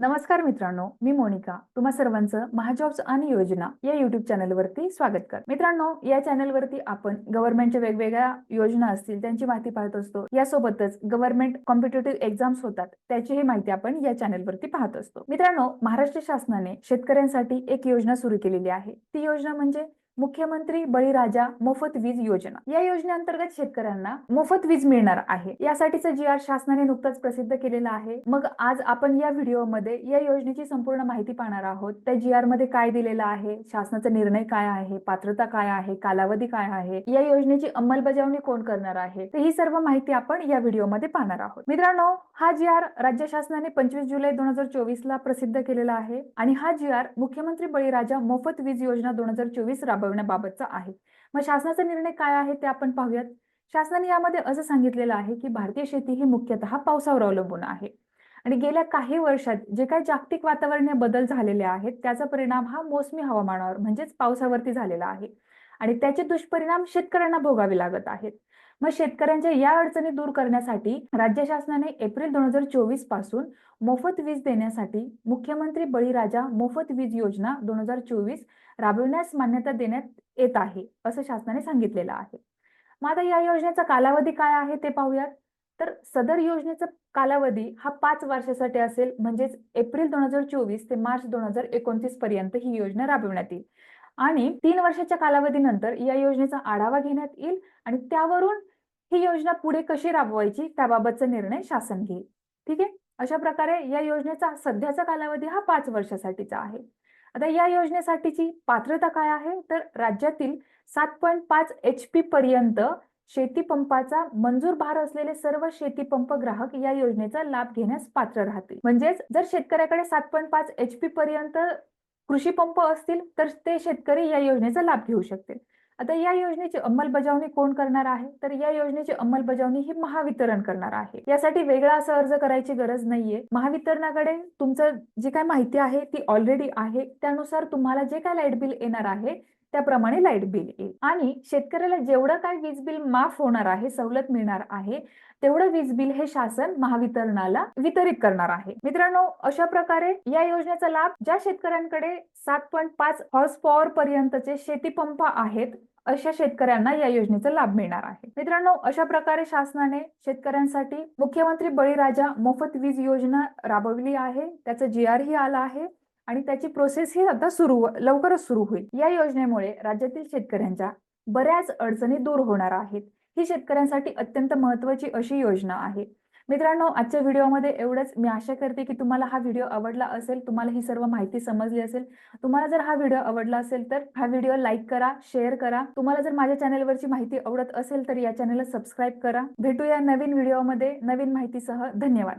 नमस्कार मित्रांनो मी मोनिका. तुम्हा सर्वांचं महाजॉब्स आणि योजना या युट्यूब चॅनलवरती स्वागत कर मित्रांनो या चॅनलवरती आपण गव्हर्नमेंटच्या वेगवेगळ्या योजना असतील त्यांची माहिती पाहत असतो. यासोबतच गव्हर्नमेंट कॉम्पिटेटिव्ह एक्झाम्स होतात त्याचीही माहिती आपण या चॅनलवरती पाहत असतो. मित्रांनो महाराष्ट्र शासनाने शेतकऱ्यांसाठी एक योजना सुरू केलेली आहे. ती योजना म्हणजे मुख्यमंत्री बळीराजा मोफत वीज योजना. या योजनेअंतर्गत शेतकऱ्यांना मोफत वीज मिळणार आहे. यासाठीचं जी आर शासनाने नुकताच प्रसिद्ध केलेला आहे. मग आज आपण या व्हिडिओमध्ये या योजनेची संपूर्ण माहिती पाहणार आहोत. त्या जी आरमध्ये काय दिलेलं आहे शासनाचा निर्णय काय आहे पात्रता काय आहे कालावधी काय आहे या योजनेची अंमलबजावणी कोण करणार आहे तर ही सर्व माहिती आपण या व्हिडिओमध्ये पाहणार आहोत. मित्रांनो हा जी आर राज्य शासनाने पंचवीस जुलै दोन हजार चोवीस ला प्रसिद्ध केलेला आहे आणि हा जी आर मुख्यमंत्री बळीराजा मोफत वीज योजना दोन हजार चोवीस राबवण्याबाबतचा आहे. मग शासनाचा निर्णय काय आहे ते आपण पाहूयात. शासनाने यामध्ये असं सांगितलेलं आहे की भारतीय शेती ही मुख्यतः पावसावर अवलंबून आहे. आणि गेल्या काही वर्षात जे काही जागतिक वातावरणीय बदल झालेले आहेत त्याचा परिणाम हा मोसमी हवामानावर म्हणजेच पावसावरती झालेला आहे. आणि त्याचे दुष्परिणाम शेतकऱ्यांना भोगावे लागत आहेत. मग शेतकऱ्यांच्या या अडचणी दूर करण्यासाठी राज्य शासनाने एप्रिल दोन हजार चोवीसपासून मोफत वीज देण्यासाठी मुख्यमंत्री बळीराजा मोफत वीज योजना दोन हजार चोवीस राबविण्यास मान्यता देण्यात येत आहे असं शासनाने सांगितलेलं आहे. मग आता या योजनेचा कालावधी काय आहे ते पाहूयात. तर सदर योजनेचा कालावधी हा पाच वर्षासाठी असेल म्हणजेच एप्रिल दोन हजार चोवीस ते मार्च दोन हजार एकोणतीस पर्यंत ही योजना राबविण्यात येईल. आणि तीन वर्षाच्या कालावधीनंतर या योजनेचा आढावा घेण्यात येईल आणि त्यावरून ही योजना पुढे कशी राबवायची त्याबाबतचा निर्णय शासन घेईल. ठीक आहे? अशा प्रकारे या योजनेचा सध्याचा कालावधी हा पाच वर्षासाठीचा आहे. आता या योजनेसाठीची पात्रता काय आहे? तर राज्यातील सात पॉईंट पाच एच पी पर्यंत शेती पंपाचा मंजूर भार असलेले सर्व शेती पंप ग्राहक या योजनेचा लाभ घेण्यास पात्र राहतील. म्हणजेच जर शेतकऱ्याकडे सात पॉईंट पाच एच पी पर्यंत कृषी पंप असतील तर ते शेतकरी या योजनेचा लाभ घेऊ शकतील. आता या योजनेची अंमलबजावणी कोण करणार आहे? तर या योजनेची अंमलबजावणी ही महावितरण करणार आहे. यासाठी वेगळा असा अर्ज करायची गरज नाहीये. महावितरणाकडे तुमचं जी काय माहिती आहे ती ऑलरेडी आहे. त्यानुसार तुम्हाला जे काय लाइट बिल येणार आहे त्याप्रमाणे लाइट बिल येईल. आणि शेतकऱ्याला जेवढं काय वीज बिल माफ होणार आहे सवलत मिळणार आहे तेवढं वीज बिल हे शासन महावितरणाला वितरित करणार आहे. मित्रांनो अशा प्रकारे या योजनेचा लाभ ज्या शेतकऱ्यांकडे सात पॉईंट पाच हॉर्स पॉवर पर्यंतचे शेती पंप आहेत अशा शेतकऱ्यांना या योजनेचा लाभ मिळणार आहे. मित्रांनो अशा प्रकारे शासनाने शेतकऱ्यांसाठी मुख्यमंत्री बळीराजा मोफत वीज योजना राबवली आहे. त्याचं जी आर ही आला आहे. आणि त्याची प्रोसेस ही आता सुरू लवकरच सुरू होईल. या योजनेमुळे राज्यातील शेतकऱ्यांच्या बऱ्याच अडचणी दूर होणार आहेत. ही शेतकऱ्यांसाठी अत्यंत महत्वाची अशी योजना आहे. मित्रांनो आजच्या व्हिडिओमध्ये एवढंच. मी आशा करते की तुम्हाला हा व्हिडिओ आवडला असेल तुम्हाला ही सर्व माहिती समजली असेल. तुम्हाला जर हा व्हिडिओ आवडला असेल तर हा व्हिडिओ लाईक करा शेअर करा. तुम्हाला जर माझ्या चॅनलवरची माहिती आवडत असेल तर या चॅनलला सबस्क्राईब करा. भेटूया नवीन व्हिडिओमध्ये नवीन माहितीसह. धन्यवाद.